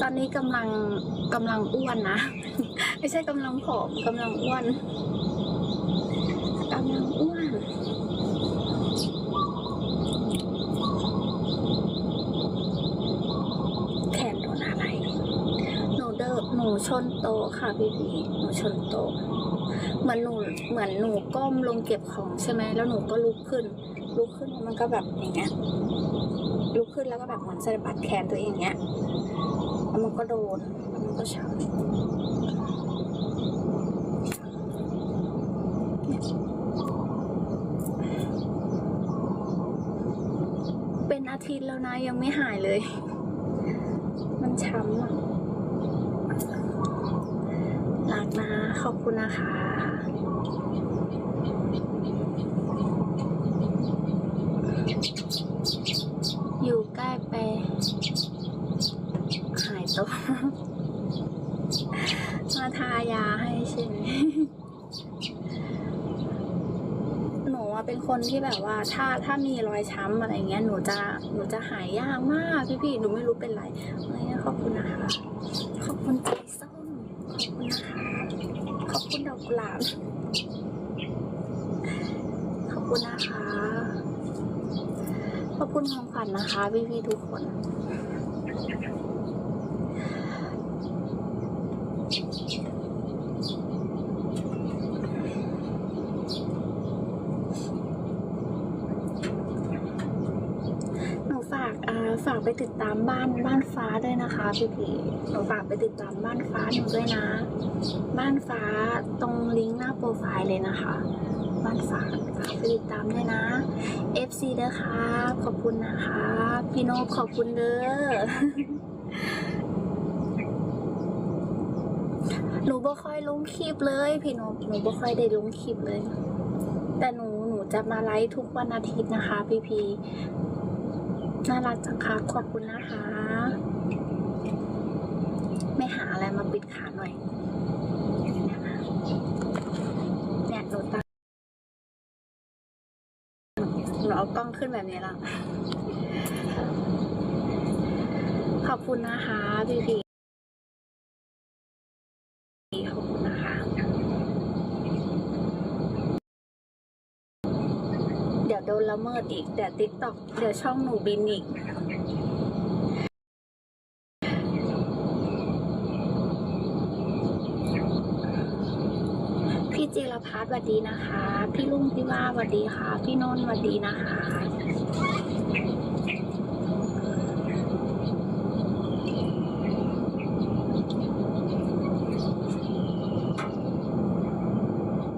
ตอนนี้กำลังกำลังอ้วนนะ ไม่ใช่กำลังผอมกำลังอ้วนกำลังอ้วนแขนโดนอะไรหนูเดินหนูชนโตค่ะพี่พีหนูชนโตเหมือนหนูเหมือนหนูก้มลงเก็บของใช่ไหมแล้วหนูก็ลุกขึ้น ลุกขึ้นมันก็แบบอย่างเงี้ยลุกขึ้นแล้วก็แบบเหมือนสะบัดแขนตัวเองอย่างเงี้ย มันก็โดนมันก็ช้ำเนี่ยเป็นอาทิตย์แล้วนะยังไม่หายเลย มันช้ำอะรักนะขอบคุณนะคะ อยู่ใกล้ไป หายตัวมาทายาให้ใช่ไหมหนูอะเป็นคนที่แบบว่า ถ้าถ้ามีรอยช้ำอะไรเงี้ยหนูจะหนูจะหายยากมากพี่พี่ๆหนูไม่รู้เป็นไรอะไรเงี้ยขอบคุณนะคะ ขอบคุณใจส้มขอบคุณนะคะขอบคุณดอกกุหลาบขอบคุณนะคะ ขอบคุณของขวัญนะคะพี่พี่ๆทุกคน หนูฝากอ่าฝาก ไปติดตามบ้านบ้านฟ้าด้วยนะคะพี่พีหนูฝากไปติดตามบ้านฟ้าหนูด้วยนะ บ้านฟ้าตรงลิงก์หน้าโปรไฟล์เลยนะคะ บ้านฟ้าฝากไปติดตามด้วยนะ FC เด้อค่ะขอบคุณนะคะ พี่โนบขอบคุณเด้อหนูบ่ค่อยลงคลิปเลย พี่โนบหนูบ่ค่อยได้ลงคลิปเลย แต่หนูหนูจะมาไลฟ์ทุกวันอาทิตย์นะคะ พี่พี น่ารักจังค่ะขอบคุณนะคะ ไม่หาอะไรมาปิดขาหน่อยเนี่ยหนูตั้งหนูเอากล้องขึ้นแบบนี้แล้วขอบคุณนะคะพี่พีขอบคุณนะคะ เดี๋ยว โดนละเมิดอีก เดี๋ยวติ๊กต็อกเดี๋ยวช่องหนูบินอีก พี่จิรพัฒน์สวัสดีนะคะ พี่ลุงพี่ว่าสวัสดีค่ะ พี่นนท์สวัสดีนะคะ